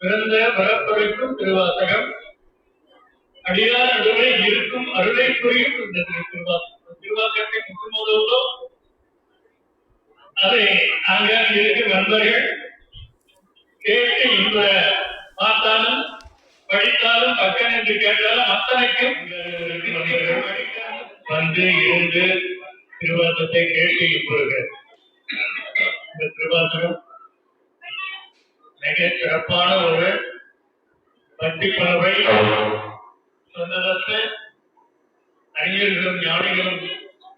பிறந்த பரப்பரைக்கும் திருவாசகம். அடியார் நடுவே இருக்கும் அருளை புரியும் இந்த திருவாசகம். திருவாசகத்தை முற்றுமுதலோ அதை அங்காங்க இருக்கும் நண்பர்கள் கேட்டு இந்த பார்த்தாலும் படித்தாலும் பக்கம் என்று கேட்டாலும் அத்தனைக்கும் வந்து இருந்து திருவாசத்தை கேட்டு இப்பொழுது இந்த திருவாசகம் மிக சிறப்பான ஒரு பக்தி பறவை சொன்னதத்தை அறிஞர்களும் ஞானிகளும்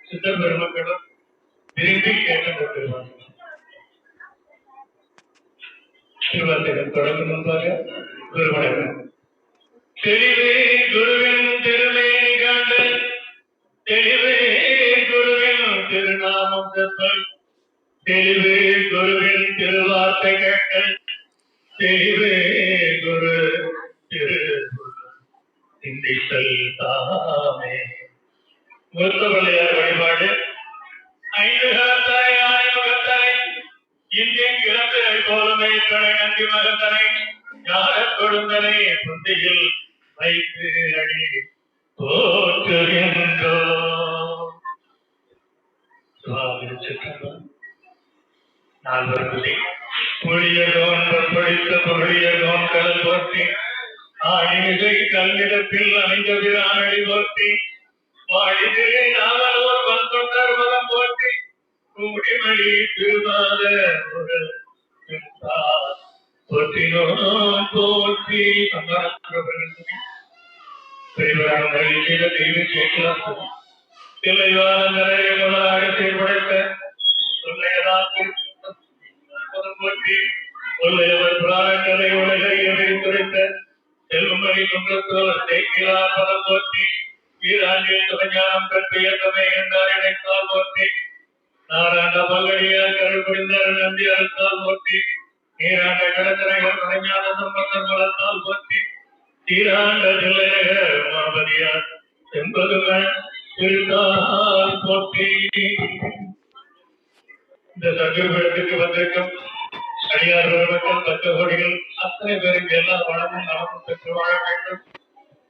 சித்த பெருமக்களும் விரும்பி கேட்கப்பட்டிருவார்கள் திருவாசகம் தொடங்கும் முன்பாக குருவணக்கம். தெளிவே குருவின் திருமேனி கண்டு தெளிவே குருவின் திருநாமம் தெளிவே குருவின் திருவார்த்தை கேட்டல் தெளிவே குரு திரு சிந்தித்தல் தாமே. முருத்தவள்ளையார் வழிபாடு? ஐந்து கரத்தாய் ஆய்முகத்தாய் இந்தியன் போலமே தனை நன்றி ஞான கொடுந்தனை புந்தியில் வைத்து அடி போற்றுகின்றோ நால்வர்குடி படித்த பொருளியதோன் கடல் போற்றி ஆழிமிகை கல்லிடத்தில் அமைந்த பிரானடி போற்றி வாழிதிலே நாவலோர் வந்தொண்டர் மலம் கூடிமணி போற்றி நிறைய செயல்படுத்த போற்றி சொல்லையவர் புராணங்களை உலகை எதிர்த்துரைத்த செல்வமணி குன்றத்தோர் தேக்கிலா பதம் போற்றி வீராண்டிய துணைஞானம் பெற்ற தமை என்றார் இணைத்தால் போற்றி. நாராயண பல்லடியார் கருள் புரிந்தார் நம்பி அறுத்தால் போற்றி. நீராண்ட கடற்கரைகள் துணைஞான சம்பந்தம் வளர்த்தால் போற்றி. தீராண்ட தில்லையர் மாபதியார் செம்பதுகள் திருத்தால் போற்றி. இந்த சங்கீபத்துக்கு வந்திருக்கும் அடியார் பெருமக்கள் அத்தனை பேருக்கு எல்லா வளமும் நலமும் பெற்று வாழ வேண்டும்.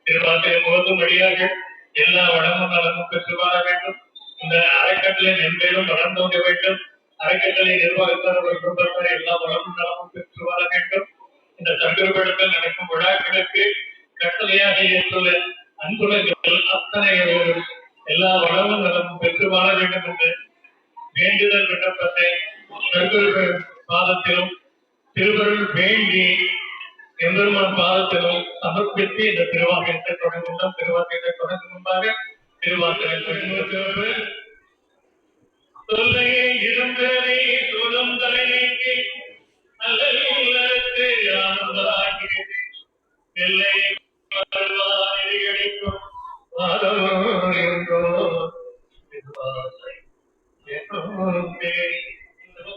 திருவாசை முகத்தும் வழியாக எல்லா வளமும் நலமும் பெற்று வாழ வேண்டும். இந்த அறக்கட்டளை மென்மேலும் வளர்ந்தோங்க வேண்டும். அறக்கட்டளை நிர்வாகத்தார் குடும்பத்தார் எல்லா வளமும் நலமும் பெற்று வாழ வேண்டும். இந்த சங்கரபடத்தில் நடக்கும் விழாக்களுக்கு கட்டளையாக ஏற்றுள்ள அன்புலங்கள் அத்தனை எல்லா வளமும் நலமும் பெற்று வாழ வேண்டும் என்று வேண்டுதல் விண்ணப்பத்தை சர்க்குரு பாதத்திலும் திருவருள் வேண்டி எம்பெருமான் பாதத்திலும் சமர்ப்பித்து இந்த திருவாக்கியத்தை தொடங்குகிறோம் திருவாக்கியத்தை தொடங்கும் முன்பாக திருவாக்கியத்தை சொல்லையே இருந்ததை சுதம் தலைநீக்கி நல்ல இல்லத்து ஆனந்தாகிறது எல்லை வருவாய் கிடைக்கும் வாதமோ என்றோ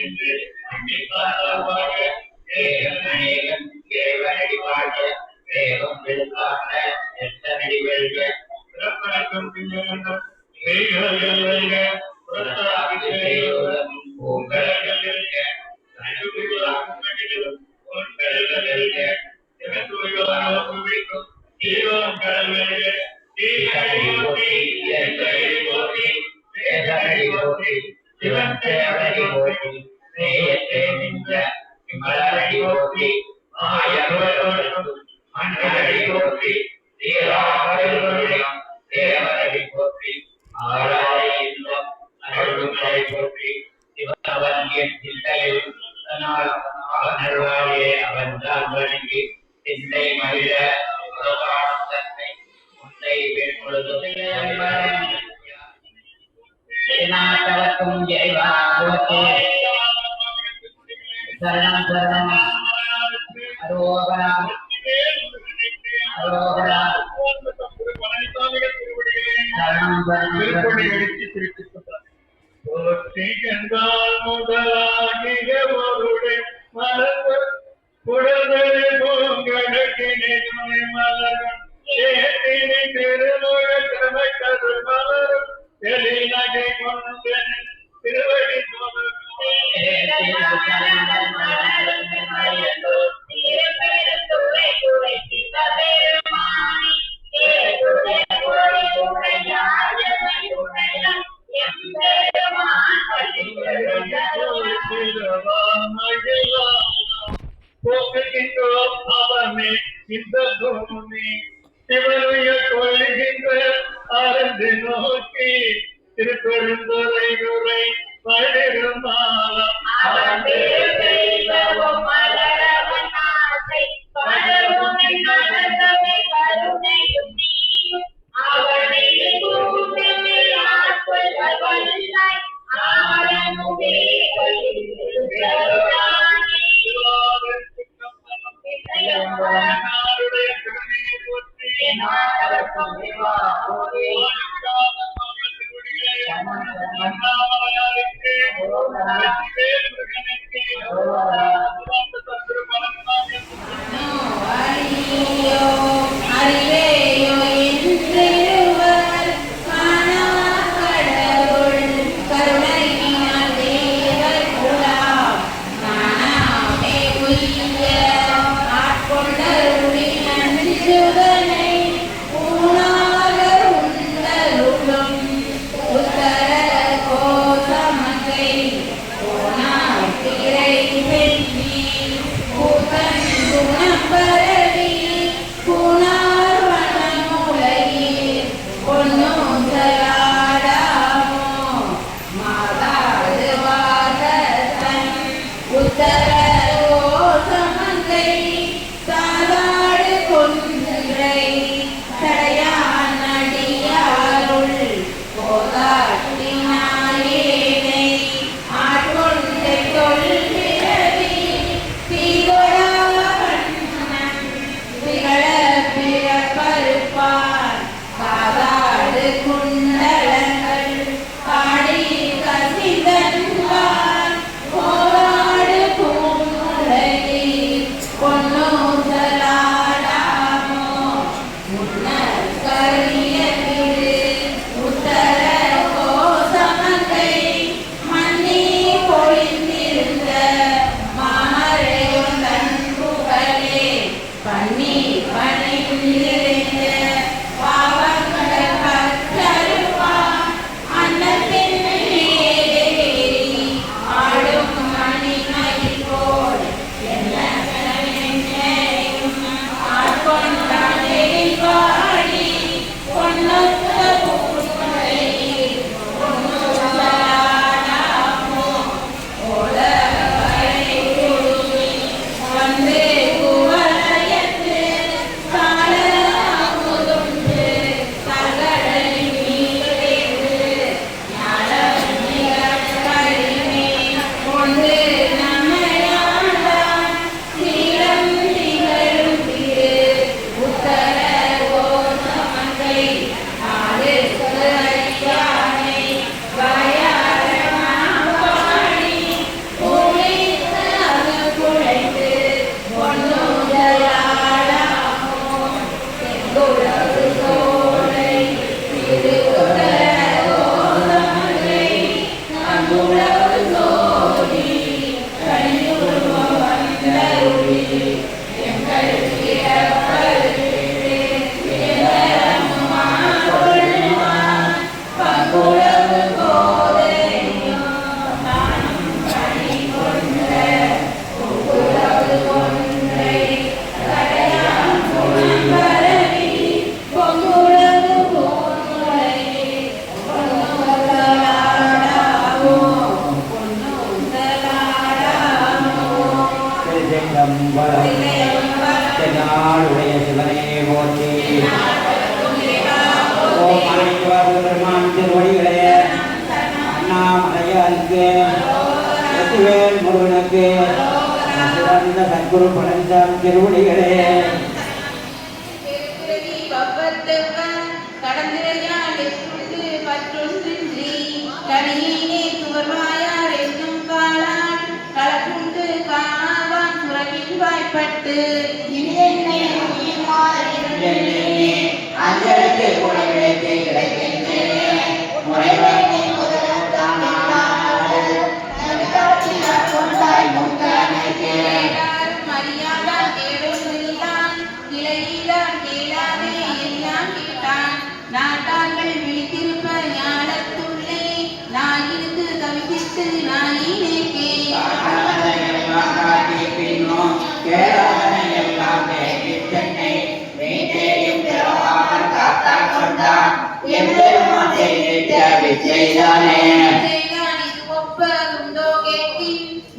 என்று மலரடி போற்றி அரோகரா அரோகரா முதலாகிய மருடைய மரபு dhoni வரம் தென்னாடுடைய சிவனே போற்றி ஓம் அனைத்துவர் பெருமான் திருவடிகளே அண்ணாமலையாருக்கு முருகனுக்கு சிறந்த சத்குரு பழனிசாமி திருவடிகளே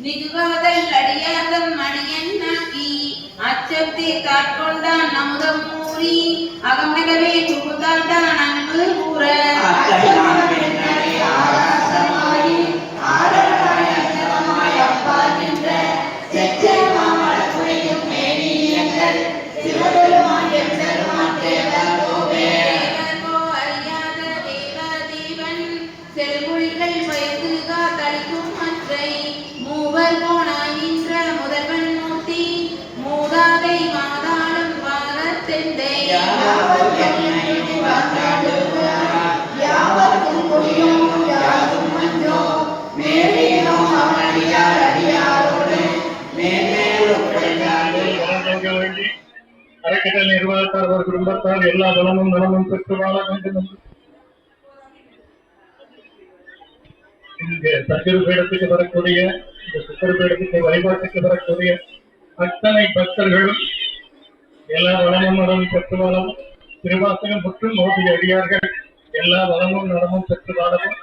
நிதுகாதல் அடியாதம் மணியன் நாக்கி அச்சத்தை தாட்கொண்டான் நமுதம் கூறி அகமிகவே புகுதாண்டான் அன்பு கூற. அறக்கட்டளை நிர்வாகத்தார் அவர் குடும்பத்தார் எல்லா வளமும் நலமும் பெற்று வாழ வேண்டும் என்று இங்க சத்திரு பீடத்துக்கு வரக்கூடிய இந்த சித்திர பீடத்துக்கு வழிபாட்டுக்கு வரக்கூடிய அத்தனை பக்தர்களும் எல்லா வளமும் நலமும் பெற்று வாழவும் திருவாசகம் மற்றும் மோதி அடியார்கள். எல்லா வளமும் நலமும் பெற்று வாழவும்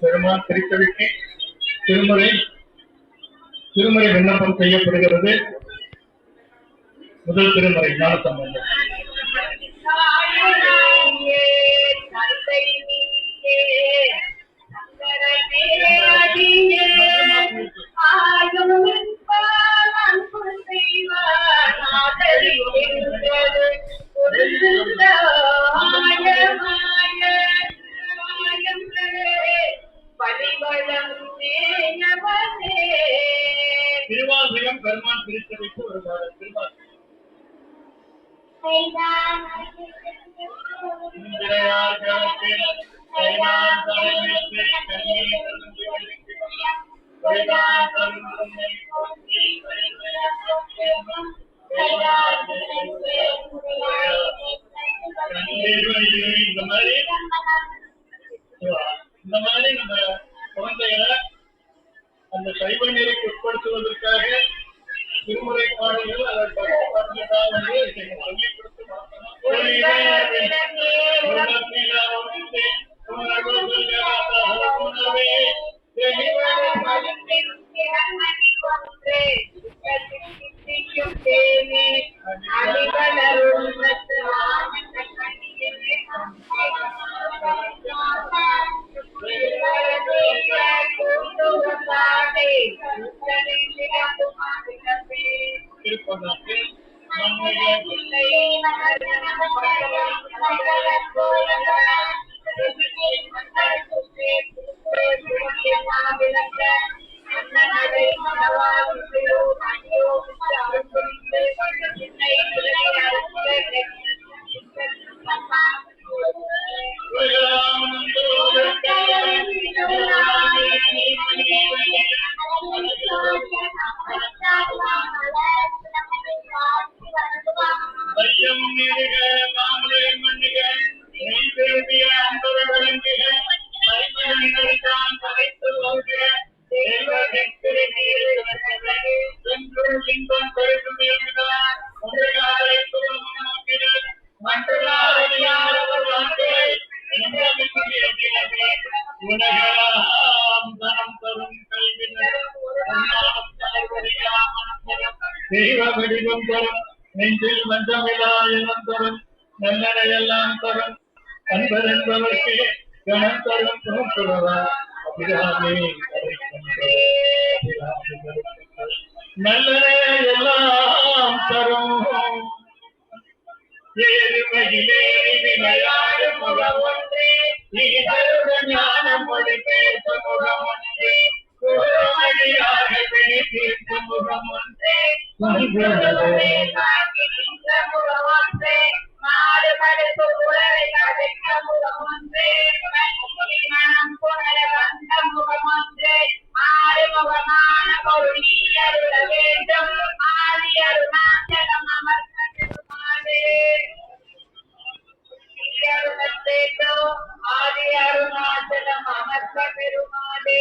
பெருமான் திருக்கவிக்கு திருமறை திருமறை விண்ணப்பம் செய்யப்படுகிறது. முதல் திருமறை ஞான சம்பந்தம் திருவாசகம் பெருமான் ஒரு பாடல் திருவாசகம் இந்த மாதிரி இந்த மாதிரி நம்ம குழந்தைகளை அந்த சைவ நெறிக்கு உட்படுத்துவதற்காக திருமுறை பாடல்கள் அதை பக்தி பாடல்களாக வந்து சொல்லிக் கொடுத்து வளர்க்கணும். ஐயம் நெஞ்சில் தரும். நல்லனையெல்லாம் தரும் அன்பர் என்பவர்க்கே கணம் தரும் எல்லாம் தரும். ஏழுமையிலே விளையாடு முகம் ஒன்றே நீதருட ஞானம் மொழி பேச முகம் ஒன்றே குருமடியாக வெளி தீர்த்த முகம் ஒன்றே ஆதி அருணாச்சலம் அமர்ந்த பெருமாளே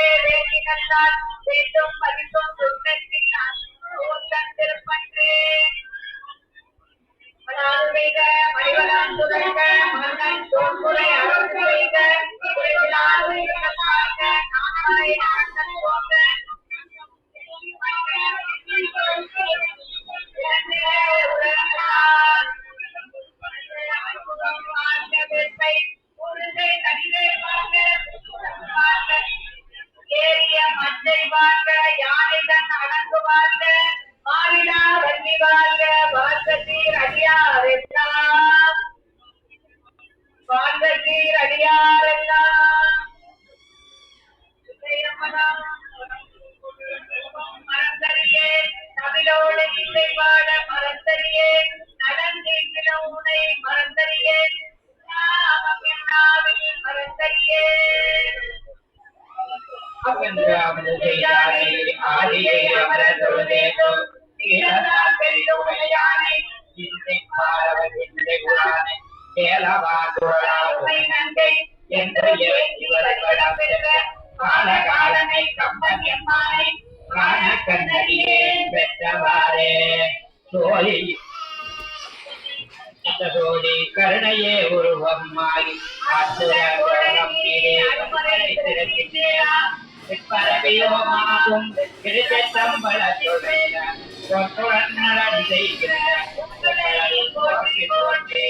யாரும் அதுவே வேண்டினால் வேண்டும் பரிசும் துன்பத்தின் அன்புடன் திருப்பன்றே மணிவலான் மன்னன் தோன்முறை அருள் செய்க குறைவிலாது எனக்காக நானாய் ஏறிய மஞ்சை வாழ்க யானைதன் அடங்கு வாழ்க மாறிலா வன்னி வாழ்க வாழ்கத்தீர் அடியாரெல்லாம் வாழ்கத்தீர் அடியாரெல்லாம் மறந்தறியே தமிழோடு இசை அவன்றாவது செய்தாரை ஆதியை அமரர் தொழுதேதோ தீரனார் பெரிதுமையானை இன்றை பாரவர் இன்றை குரானை கேளவா தோழா நங்கை என்று காலகாலனை கம்பன் எம்மானை காண கண்ணடியே சோழி சோழி கருணையே உலகம் கீழே அனுமதி திறக்கின்றேயா. பரவியோமாகும். திருச்சம்பள தொழில நடந்து செய்கின்ற. போற்றி போற்றி